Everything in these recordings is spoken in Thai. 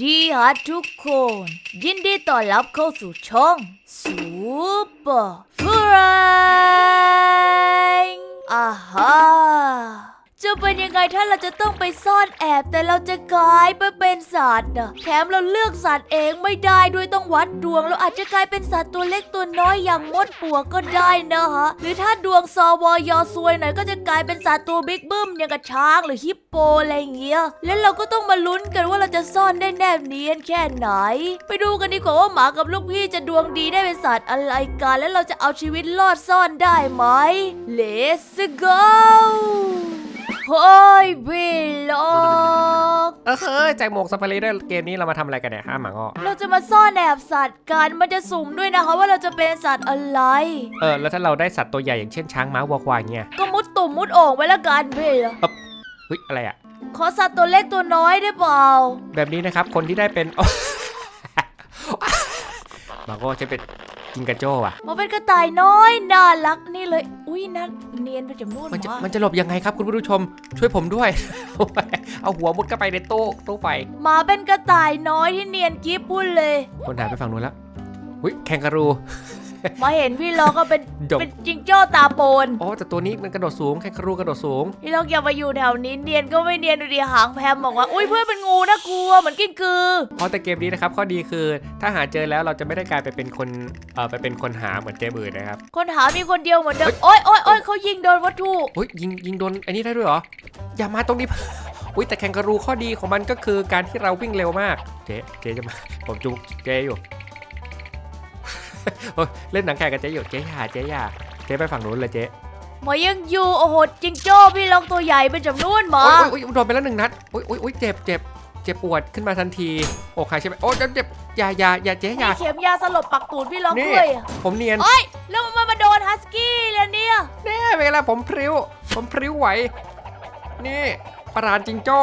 ดีฮะทุกคน ยินดีต้อนรับเข้าสู่ช่องซูเปอร์ฟรายอาฮา จะเป็นยังไงถ้าเราจะต้องไปซ่อนแอบแต่เราจะกลายไปเป็นสัตว์นะแถมเราเลือกสัตว์เองไม่ได้ด้วยต้องวัดดวง เราอาจจะกลายเป็นสัตว์ตัวเล็กตัวน้อยอย่างมดปลวกก็ได้นะฮะ หรือถ้าดวงซอวอยอซวยหน่อยก็จะกลายเป็นสัตว์ตัวบิ๊กบึ้มอย่างกับช้างหรือฮิปโปอะไรเงี้ย แล้วเราก็ต้องมาลุ้นกันว่าเราจะซ่อนได้แนบเนียนแค่ไหน ไปดูกันดีกว่าว่าหมากับลูกพี่จะดวงดีได้เป็นสัตว์อะไรกันแล้วเราจะเอาชีวิตรอดซ่อนได้ไหม Let's go เฮ้ยพี่ล็อกเออเฮ้ยใจหมวกสไปเลยด้วยเกมนี้เรามาทำอะไรกันเนี่ยฮะหมางอเราจะมาซ่อนแอบสัตว์กันมันจะสุ่มด้วยนะคะว่าเราจะเป็นสัตว์อะไร เออ แล้วถ้าเราได้สัตว์ตัวใหญ่อย่างเช่นช้างม้าวัวควายเงี้ยก็มุดตุ่มมุดโอ่งไว้ละกันพี่เหรอเฮ้ยอะไรอะขอสัตว์ตัวเล็กตัวน้อยได้เปล่า แบบนี้นะครับคนที่ได้เป็นหมางอจะเป็น จิงกาโจ้อะมาเป็นกระต่ายน้อยน่ารักนี่เลย อุ้ยนั่นเนียนไปจากนู่นมันจะมามันจะหลบยังไงครับคุณผู้ชม ช่วยผมด้วย เอาหัวมุดเข้าไปในตู้ตู้ไฟหมาเป็นกระต่ายน้อยที่เนียนกิ๊บพูดเลย คนหายไปฝั่งนู้นแล้วหุ้ยแคนการู มาเห็นพี่ล็อกก็เป็นจบ เป็นจิงโจ้ตาโปนโอ้แต่ตัวนี้มันกระโดดสูงแคนการูกระโดดสูง พี่ล็อกอย่ามาอยู่แถวนี้เนียนก็ไม่เนียนดูดิหางแพมบอกว่าอุ้ยเพื่อนเป็นงูนะกลัวเหมือนกิ้งกือ เพราะแต่เกมนี้นะครับข้อดีคือถ้าหาเจอแล้วเราจะไม่ได้กลายไปเป็นคนเออไปเป็นคนหาเหมือนเกมอื่นนะครับคนหามีคนเดียวเหมือนเดิมโอ๊ยโอ๊ยโอ๊ยเขายิงโดนวัตถุเฮ้ยยิงยิงโดนอันนี้ได้ด้วยเหรอ อย่ามาตรงนี้ อุ้ยแต่แคนการูข้อดีของมันก็คือการที่เราวิ่งเร็วมาก เจ๊เจ๊จะมา ผมจุกเจ๊อยู่โอ้ย เล่นหนังแข่งกับเจ๊อยู่เจ๊อย่าเจ๊อย่าเจ๊ไปฝั่งนู้นเลยเจ๊หมอยังอยู่โอ้โหจิงโจ้พี่ล็อกตัวใหญ่เป็นจำนวนหมาโอ้ยโอ้ยโดนไปแล้วหนึ่งนัดโอ้ยโอ้ยโอ้ยเจ็บเจ็บเจ็บปวดขึ้นมาทันทีโอ้ใครใช่ไหมโอ้ยเจ็บอย่าอย่าอย่าเจ๊อมีย่าเข็มยาสลบปักตูดพี่ล็อกนี่ด้วยอะผมเนียนโอ๊ยแล้วมันมาโดนฮัสกี้แล้วเนี่ยแน่เวลาผมพริ้ว ผมพริ้วไหว นี่ปราณจิงโจ้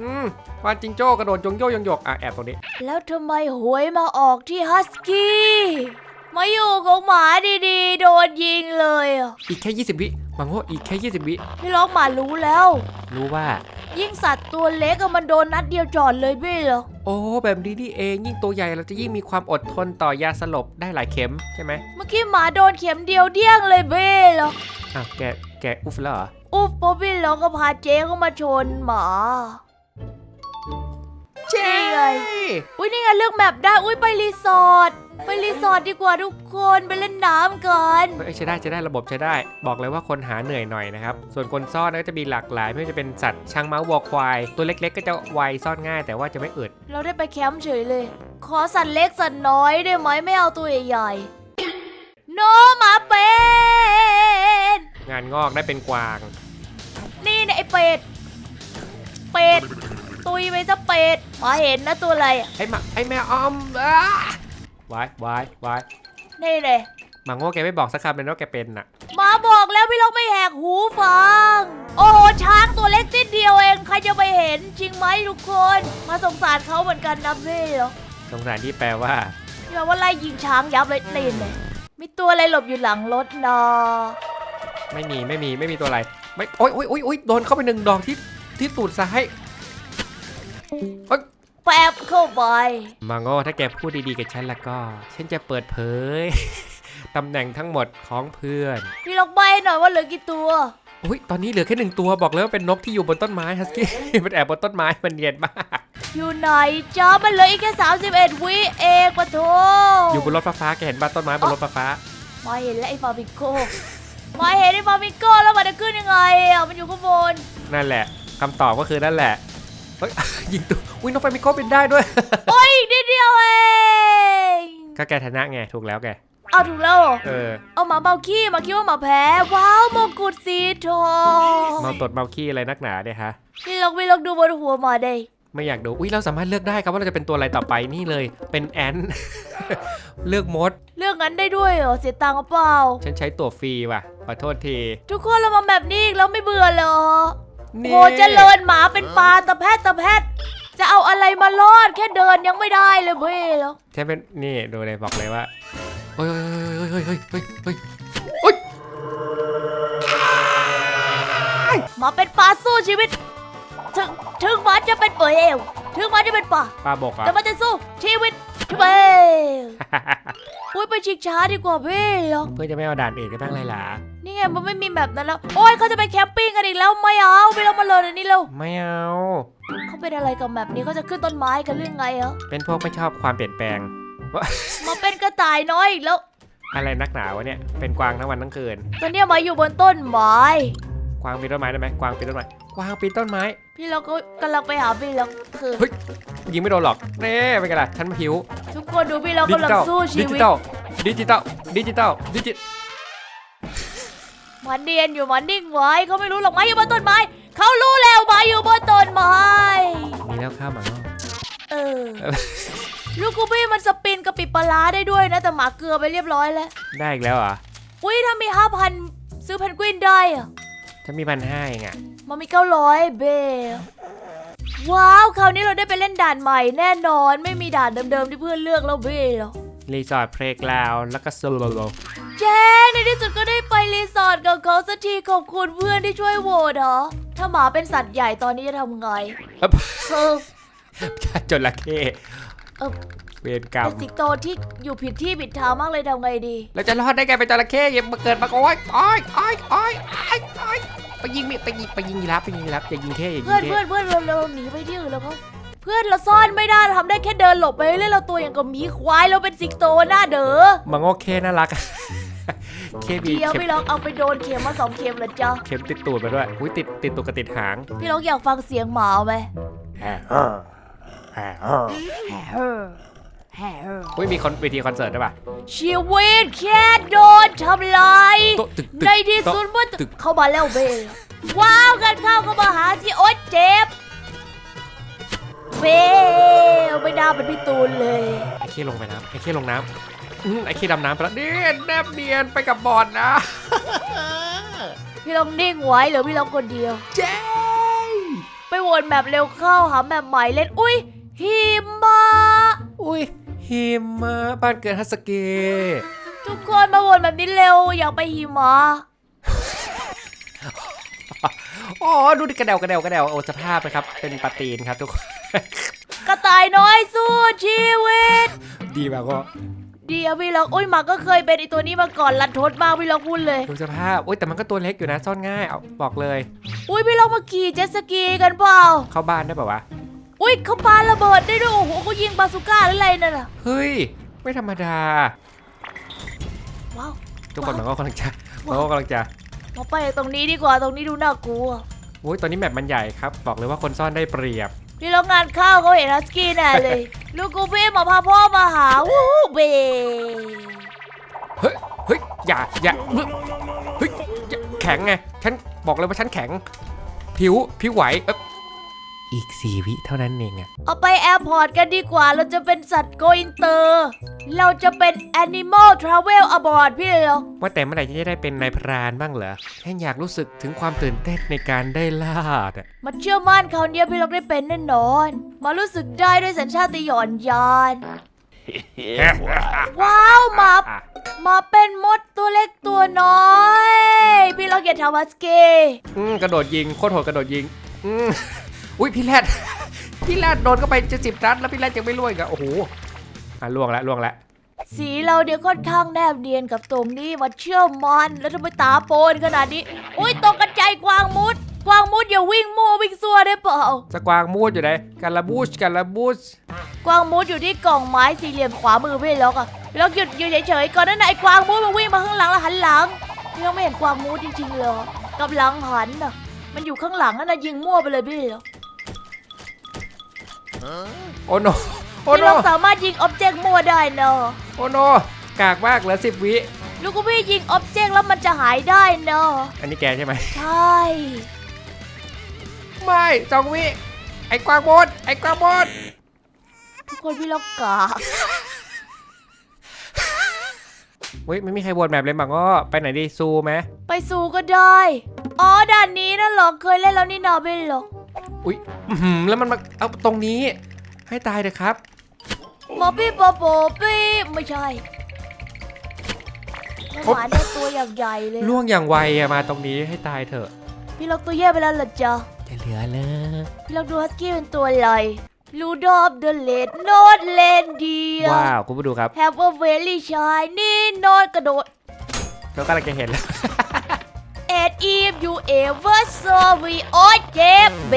อืมปราณจิงโจ้กระโดดยงโยยงหยกอะแอบตรงนี้ แล้วทำไมหวยมาออกที่ฮัสกี้มาอยู่ของหมาดีๆ โดนยิงเลยอะอีกแค่ 20 วิมังว่าอีกแค่ 20 วิ พี่ล็อกหมารู้แล้ว รู้ว่า ยิ่งสัตว์ตัวเล็กอะมันโดนนัดเดียวจอดเลยพี่เหรอโอ้แบบนี้นี่เองยิ่งตัวใหญ่เราจะยิ่งมีความอดทนต่อยาสลบได้หลายเข็มใช่ไหมเมื่อกี้หมาโดนเข็มเดียวเดี้ยงเลยเบ้เหรออ้าวแกแกอุฟแล้วเหรอ อุ๊บป๊อบพี่ล็อกก็พาเจ๊เข้ามาชนหมา เจ๊นี่ไงอุ้ยนี่ไงเลือกแมปได้ อุ้ยไปรีสอร์ท ไปรีสอร์ทดีกว่าทุกคน ไปเล่นน้ำกันเฮ้ยใช้ได้ใช้ได้ระบบใช้ได้ บอกเลยว่าคนหาเหนื่อยหน่อยนะครับ ส่วนคนซ่อนก็จะมีหลากหลาย ไม่ว่าจะเป็นสัตว์ช้างม้าวัวควาย ตัวเล็ก ๆ ก็จะไวซ่อนง่าย แต่ว่าจะไม่อึด เราได้ไปแคมป์เฉยเลย ขอสัตว์เล็กสัตว์น้อยได้ไหมไม่เอาตัวใหญ่ๆ โนหมาเป็นงานงอกได้เป็นกวาง นี่เนี่ยไอเป็ด เป็ด ตุยไปซะเป็ด หมาเห็นนะตัวอะไรอะไอ้หมาไอ้แมวอ้อมอ้าวายวายวายนี่เลยหมาโง่แกไม่บอกสักคำเลยนะว่าแกเป็นน่ะหมาบอกแล้วพี่ลกไม่แหกหูฟัง โอ้โหช้างตัวเล็กนิดเดียวเองใครจะไปเห็นจริงไหมทุกคน มาสงสารเขาเหมือนกันนะพี่เหรอสงสารที่แปลว่าอย่าว่าไล่ยิงช้างยับเลยเล่นเลยมีตัวอะไรหลบอยู่หลังรถนะไม่มีไม่มีไม่มีตัวอะไรไม่โอ๊ยโอ๊ยโอ๊ยโอ๊ยโดนเข้าไปหนึ่งดอกที่ที่ตูดซ้าย แป๊บเข้าไปมาโง่ถ้าแกพูดดีๆกับฉันแล้วก็ ฉันจะเปิดเผย ตำแหน่งทั้งหมดของเพื่อนพี่ลกใบหน่อยว่าเหลือกี่ตัวอุ้ยตอนนี้เหลือแค่หนึ่งตัวบอกเลยว่าเป็นนกที่อยู่บนต้นไม้ฮัสกี้มันแอบบนต้นไม้มันเนียนมาก อยู่ไหนจ้ามันเหลืออีกแค่31วิเองปะโถอยู่บนรถไฟฟ้าแกเห็นบ้านต้นไม้บนรถไฟฟ้ามาเห็นแล้วไอ้ฟาบิโก้มาเห็นไอ้ฟาบิโก้แล้วมันจะขึ้นยังไงอะมันอยู่ข้างบนนั่นแหละคำตอบก็คือนั่นแหละ เฮ้ยยิงตัวอุ้ยนกไฟมิโก้บินได้ด้วย โอ้ยอีกนิดเดียวเองก็แกชนะไงถูกแล้วแกเอาถูกแล้วเหรอเออเอาหมาเบาขี้มาคิดว่าหมาแพ้ ว้าวมงกุฎสีทองเมาตดเมาขี้อะไรนักหนาเนี่ยฮะพี่ลองพี่ลองดูบนหัวหมาได้ไม่อยากดูอุ้ยเราสามารถเลือกได้ครับว่าเราจะเป็นตัวอะไรต่อไปนี่เลย เป็นแอนเลือกมดเรื่องนั้นได้ด้วยเหรอเสียตังค์หรือเปล่า ฉันใช้ตัวฟรีว่ะขอโทษที ทุกคนเรามาแบบนี้อีกแล้วไม่เบื่อเหรอ นี่โอ้เจริญหมาเป็นปลาตะแพทตะแพทจะเอาอะไรมารอดแค่เดินยังไม่ได้เลยเบ้แล้วฉันเป็นนี่ดูเลยบอกเลยว่าเฮ้ยเฮ้ยเฮ้ยเฮ้ยเฮ้ยเฮ้ยหมาเป็นปลาสู้ชีวิต ถึงถึงหมาจะเป็นเปลวถึงมันจะเป็นป่าปลาบกเหรแต่อะมันจะสู้ชีวิต ทำไมอุ้ยไปชิงช้าดีกว่าพี่หรอกเพื่อนจะไม่เอาด่านอื่นกันบ้างเลยล่ะนี่ไงมันไม่มีแบบนั้นแล้ว โอ้ยเขาจะไปแคมปิ้งกันอีกแล้วไม่เอาไปเรามาเลยอันนี้เร็วไม่เอาเขาเป็นอะไรกับแบบนี้เขาจะขึ้นต้นไม้กันเรื่องไงเหรอเป็นพวกไม่ชอบความเปลี่ยนแปลงมาเป็นกระต่ายน้อยอีกแล้ว อะไรนักหนาวะเนี่ยเป็นกวางทั้งวันทั้งคืนตอนเนี้ยมาอยู่บนต้นไม้กวางปีนต้นไม้ได้ไหมกวางปีนต้นไม้กวางปีนต้นไม้ พี่เราก็กำลังไปหาพี่เราคือเฮ้ยยิงไม่โดนหรอกเน่เป็นไงล่ะฉันผิว ทุกคนดูพี่เราดิกำจิลังตอลสู้ชีดิจิวิต ตอลดิจิตอลดิจิตอลดิจิมันเนียนอยู่มันนิ่งไว้เขาไม่รู้หรอกไม้อยู่บนต้นไม้เขารู้แล้วไม้อยู่บนต้นไม้มีแล้วข้าวหมาเออลูกกูบี้มันสปินกระปิดปลาร้าได้ด้วยนะแต่หมาเกลือไปเรียบร้อยแล้วได้อีกแล้วเหรออุ้ยถ้ามีห้าพันซื้อเพนกวินได้อะฉันมีพันห้าเองอะมันมีเก้าร้อยเบ ว้าว คราวนี้เราได้ไปเล่นด่านใหม่แน่นอนไม่มีด่านเดิมๆที่เพื่อนเลือกแล้วเบหรอกรีสอร์ทเพลกราวแล้วก็โซโลโลเจ๊ในที่สุดก็ได้ไปรีสอร์ทกับเขาสักทีขอบคุณเพื่อนที่ช่วยโหวตเหรอ ถ้าหมาเป็นสัตว์ใหญ่ตอนนี้จะทำไงเอ้าเออจระเข้เออเวรกรรเป็มนสิงโตที่อยู่ผิดที่ผิดทางมากเลยทำไงดีแล้วจะรอดได้ไงเป็นจระเข้อย่ามาเกิดมาโอ้ยโอ้ยโอ้ยโอ้ยโอ้ยโอ้ย ไปยิงมีไปยิงไปยิงยีราฟไปยิงยีราฟอย่ายิงเท่อย่ายิเพื่อนงเท่เพื่อนเพื่อนเราเราหนีไปที่อื่นแล้วเขาเพื่อนเราซ่อนไม่ได้ทำได้แค่เดินหลบไปเรื่อยๆเราตัวอย่างกับหมีควายเราเป็นสิงโตหน้าเด้อมังโอเคน่ารัก เคบีเดี๋ยวเข็มพี่ลองเอาไปโดนเข็มมาสองเข็มแล้วจ้ะเข็มติดตูดมาด้วยอุ้ยติดติดตูดกับติดหางพี่ลองอยากฟังเสียงหมาไหมแฮ่เออ แฮ่เออแฮ่เฮ้อแฮ่เฮ้ออุ้ยมีคอนเวทีคอนเสิร์ตด้วยป่ะ ชีวิตแค่โดนทำลายโต๊ะตึกตึกในที่สุดโต๊ะเมื่อตึก เข้ามาแล้วเบลว้าวกันเข้าก็มาหาสิโอ๊ยเจ็บเบลไม่น่าเป็นพี่ตูนเลยไอ้เคลงไปน้ำไอ้เคลงน้ำอืมไอ้เคดำน้ำไปแล้วเนียนแนบเนียนไปกับบอลนะ พี่ลองนิ่งไว้เหรือพี่ลองคนเดียว เจ๊ไปวนแมปเร็วเข้าหาแมปใหม่เล่นอุ้ยหิมะอุ้ย หิมะบ้านเกิดฮัสเกทุกคนมาวนแบบนี้เร็วอยากไปหิมะอ๋อดูดิกระเดวกระเดวกระเดวโอ้สภาพนะครับ เป็นปลาตีนครับทุกคน กระต่ายน้อยสู้ชีวิต ดีมากก็เดียวพี่ล็อกอุ้ยหมาก็เคยเป็นไอตัวนี้มาก่อนรันทดมากพี่ล็อกพูดเลย ดูสภาพอุ้ยแต่มันก็ตัวเล็กอยู่นะซ่อนง่ายเอาบอกเลย อุ้ยพี่ล็อกมาขี่เจ็ตสกีกันเปล่า เข้าบ้านได้ป่าวะ อุ้ยเขาปาระเบิดได้ด้วยโอ้โหเขายิงบาซูก้าหรืออะไรนั่นน่ะเฮ้ย ไม่ธรรมดา ว้าว ทุกคนมันก็กำลังจะมันก็กำลังจะมาไปตรงนี้ดีกว่าตรงนี้ดูน่ากลัวอุ้ยตอนนี้แมปมันใหญ่ครับ บอกเลยว่าคนซ่อนได้เปรียบพี่ล็อกงานเข้าวเขาเห็นฮัสกี้แน่เลย ลูกกูพี่มาพาพ่อมาหาวู้เบเฮ้ย เฮ้ย อย่า อย่าเฮ้ยอย่าแข็งไง ฉันบอกเลยว่าฉันแข็ง ผิว ผิวไหว เอ๊ะ อีกสี่วิเท่านั้นเองอะเอาไปแอร์พอร์ตกันดีกว่า เราจะเป็นสัตว์โกอินเตอร์ เราจะเป็น Animal Travel Aboard พี่ล็อกว่าแต่เมื่อไหร่จะได้เป็นนายพรานบ้างเหรอฉันอยากรู้สึกถึงความตื่นเต้นในการได้ล่าอะมันเชื่อมั่นเขาวเนี้ยพี่ล็อกได้เป็นแน่นอน มารู้สึกได้ด้วยสัญชาตญาณยานว้าวหมาหมาเป็นมดตัวเล็กตัวน้อย พี่ล็อกอย่าทำวัสเกอืมกระโดดยิงโคตรโหดกระโดดยิงอืม อุ้ยพี่แรด พี่แรดโดนเข้าไปจะสิบนัดแล้วพี่แรดยังไม่ล่วงอีกอะโอ้โหอะล่วงแล้วล่วงแล้วสีเราเดี๋ยวค่อนข้างแนบเนียนกับตรงนี้มาเชื่อมันแล้วทำไมตาโปนขนาดนี้ อุ้ยตกกระจายกวางมุด กวางมุดอย่าวิ่งมั่ววิ่งซัวได้เปล่า สกวางมูดอยู่ไหนการาบูชการาบูชกวางมุดอยู่ที่กล่องไม้สี่เหลี่ยมขวามือพี่ล็อกอะพี่ล็อกหยุดอยู่เฉยๆก่อนนั้นน่ะไอ้กวางมุดมันวิ่งมาข้างหลังแล้วหันหลังพี่ล็อกไม่เห็นกวางมุดจริงๆเหรอกับหลังหันน่ะมันอยู่ข้างหลังนั่นน่ะยิงมั่วไปเลยพี่ล็อก โอ้โนโอ้พี่โนล็อกสามารถยิงอ็อบเจกต์มั่วได้เนอะโอ้โนกากมากเหลือสิบวิลูกกูพี่ยิงอ็อบเจกต์แล้วมันจะหายได้เนอะอันนี้แกใช่ไหม ใช่ ไม่สองวิไอ้กวางบดไอ้กวางบดทุกคนพี่ล็อกกากเฮ้ยไม่มีใครบวชแบบเลยมังก็ไปไหนดีซูไหมไปสู่ก็ได้ อ๋อด่านนี้นะเหรอเคยเล่นแล้วนี่นาไม่หรอก อุ้ยอื้อหือแล้วมันมาเอาตรงนี้ให้ตายเถอะครับ หมอปี้ปอโปปี้ไม่ใช่ไม่หวานได้ตัวอย่างใหญ่เลยล่วงอย่างไวอะมาตรงนี้ให้ตายเถอะพี่ล็อกตัวแย่ไปแล้วเหรอจ๊ะจะเหลือเลย พี่ล็อกดูฮัสกี้เป็นตัวอะไรลูดอฟเดอะเลดโนดเลนเดียว้าวคุณผู้ดูครับแฮปเปอร์เวลี่ชายนี่นอนกระโดดเรากำลังจะเห็นแล้ว เอ็ดอีฟยูเอเวอร์โซวีโอเจ็บเบ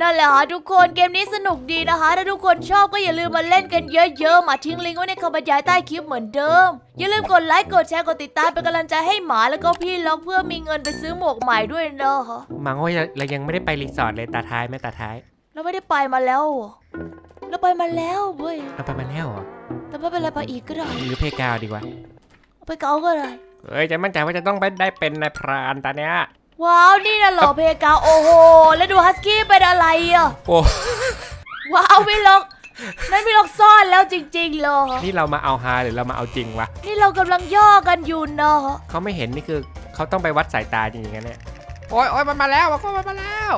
นั่นแหละค่ะทุกคนเกมนี้สนุกดีนะคะ ถ้าทุกคนชอบก็อย่าลืมมาเล่นกันเยอะๆ มาทิ้งลิงก์ไว้ในคำบรรยายใต้คลิปเหมือนเดิม อย่าลืมกดไลค์กดแชร์กดติดตามเป็นกำลังใจให้หมาแล้วก็พี่ล็อกเพื่อมีเงินไปซื้อหมวกใหม่ด้วยนะมังว่าเรายังไม่ได้ไปรีสอร์ทเลยตาท้ายไหมตาท้าย เราไม่ได้ไปมาแล้ว เราไปมาแล้วเว้ยเราไปมาแล้วเหรอแต่ไม่เป็นไรไปอีกก็ได้หรือเพกาวดีกว่าเอาไปเกาก็ได้ เฮ้ยจะมั่นใจว่าจะต้องไปได้เป็นนายพรานตาเนี้ยว้าวนี่นะเหรอเพกาโอ้โหแล้วดูฮัสกี้เป็นอะไรอะโอ้ว้าวพี่ล็อกนั่นพี่ล็อกซ่อนแล้วจริงๆเหรอนี่เรามาเอาฮาหรือเรามาเอาจริงวะนี่เรากำลังย่อกันอยู่เนาะเขาไม่เห็นนี่คือเขาต้องไปวัดสายตาจริงๆนะเนี่ยโอ้ยโอ้ยมันมาแล้วมันก็มันมาแล้ว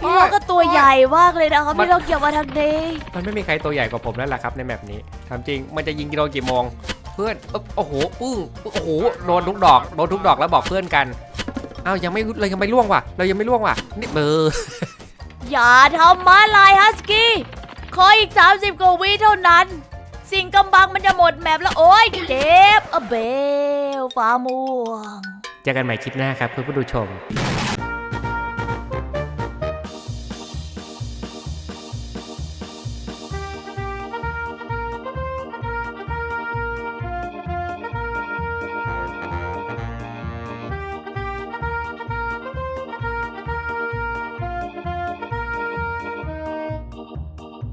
พี่ล็อกก็ตัวใหญ่มากเลยนะคะมันพี่ล็อกเกี่ยวมาทางนี้มันไม่มีใครตัวใหญ่กว่าผมแล้วล่ะครับในแมปนี้ทำจริงมันจะยิงกิโลกี่โมงเพื่อนอึ๊บโอ้โหปึ้งโอ้โหโดนทุกดอกโดนทุกดอกแล้วบอกเพื่อนกันเอ้ายังไม่เรายังไม่ล่วงว่ะ เรายังไม่ล่วงว่ะนี่เบอร์อย่าทำม้าลายฮัสกี้ขออีก 30กว่าวิเท่านั้น สิ่งกำบังมันจะหมดแมปแล้วโอ๊ยเจ็บอะเบลฟ้าม่วงเจอกันใหม่คลิปหน้าครับคุณผู้ดูชม